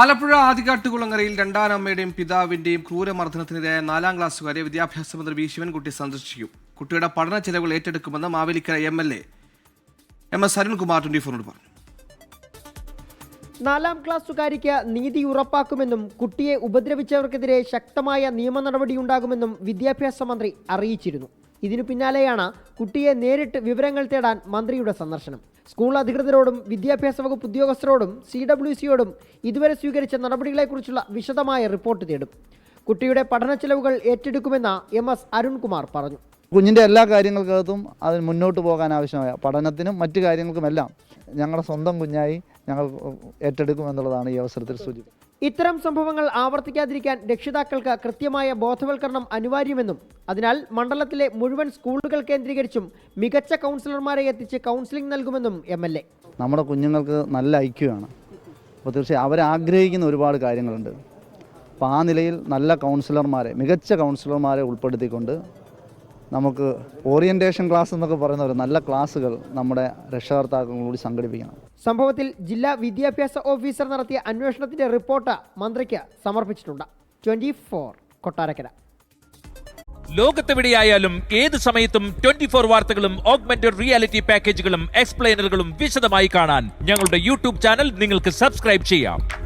ആലപ്പുഴ ആദികാട്ടുകുളങ്ങരയിൽ രണ്ടാനമ്മയുടെയും പിതാവിന്റെയും ക്രൂരമർദ്ദനത്തിനിരയായ നാലാം ക്ലാസ്സുകാരെ വിദ്യാഭ്യാസ മന്ത്രി വി. ശിവൻകുട്ടി സന്ദർശിക്കും കുട്ടിയുടെ പഠന ചെലവുകൾ ഏറ്റെടുക്കുമെന്ന് Mavelikkara M. L. A. M. S. Arunkumar twenty ഫോറിനോട് പറഞ്ഞു. നാലാം ക്ലാസ്സുകാരിക്ക് നീതി ഉറപ്പാക്കുമെന്നും കുട്ടിയെ ഉപദ്രവിച്ചവർക്കെതിരെ ശക്തമായ നിയമ നടപടിയുണ്ടാകുമെന്നും വിദ്യാഭ്യാസ മന്ത്രി അറിയിച്ചിരുന്നു. ഇതിനു പിന്നാലെയാണ് കുട്ടിയെ നേരിട്ട് വിവരങ്ങൾ തേടാൻ മന്ത്രിയുടെ സന്ദർശനം. സ്കൂൾ അധികൃതരോടും വിദ്യാഭ്യാസ വകുപ്പ് ഉദ്യോഗസ്ഥരോടും സി ഡബ്ല്യു സിയോടും ഇതുവരെ സ്വീകരിച്ച നടപടികളെക്കുറിച്ചുള്ള വിശദമായ റിപ്പോർട്ട് തേടും. കുട്ടിയുടെ പഠന ചെലവുകൾ ഏറ്റെടുക്കുമെന്ന് എം എസ് അരുൺകുമാർ പറഞ്ഞു. കുഞ്ഞിന്റെ എല്ലാ കാര്യങ്ങൾക്കകത്തും അതിന് മുന്നോട്ട് പോകാൻ ആവശ്യമായ പഠനത്തിനും മറ്റു കാര്യങ്ങൾക്കുമെല്ലാം ഞങ്ങളുടെ സ്വന്തം കുഞ്ഞായി ഞങ്ങൾ ഏറ്റെടുക്കും എന്നുള്ളതാണ് ഈ അവസരത്തിൽ സൂചിപ്പിക്കുന്നത് ഇത്തരം സംഭവങ്ങൾ ആവർത്തിക്കാതിരിക്കാൻ രക്ഷിതാക്കൾക്ക് കൃത്യമായ ബോധവൽക്കരണം അനിവാര്യമെന്നും അതിനാൽ മണ്ഡലത്തിലെ മുഴുവൻ സ്കൂളുകൾ കേന്ദ്രീകരിച്ചും മികച്ച കൗൺസിലർമാരെ എത്തിച്ച് കൗൺസിലിംഗ് നൽകുമെന്നും എം എൽ എ. നമ്മുടെ കുഞ്ഞുങ്ങൾക്ക് നല്ല ഐക്യമാണ് അപ്പോൾ തീർച്ചയായും അവരാഗ്രഹിക്കുന്ന ഒരുപാട് കാര്യങ്ങളുണ്ട്. അപ്പോൾ ആ നിലയിൽ നല്ല കൗൺസിലർമാരെ മികച്ച കൗൺസിലർമാരെ ഉൾപ്പെടുത്തിക്കൊണ്ട് നമുക്ക് ഓറിയന്റേഷൻ ക്ലാസ് എന്നൊക്കെ പറയുന്ന ഒരു നല്ല ക്ലാസ്സുകൾ നമ്മുടെ രക്ഷകർത്താക്കളോട് സംഘടിപ്പിക്കണം. സംഭവത്തിൽ ജില്ലാ വിദ്യാഭ്യാസ ഓഫീസർ നടത്തിയ അന്വേഷണത്തിന്റെ റിപ്പോർട്ട് മന്ത്രിക്ക് സമർപ്പിച്ചിട്ടുണ്ട്. Twenty four Kottarakkara. ലോകത്തെവിടെയായാലും ഏത് സമയത്തും ട്വന്റി ഫോർ വാർത്തകളും ഓഗ്മെന്റഡ് റിയാലിറ്റി പാക്കേജുകളും എക്സ്പ്ലെയിനറുകളും വിശദമായി കാണാൻ ഞങ്ങളുടെ യൂട്യൂബ് ചാനൽ നിങ്ങൾക്ക് സബ്സ്ക്രൈബ് ചെയ്യാം.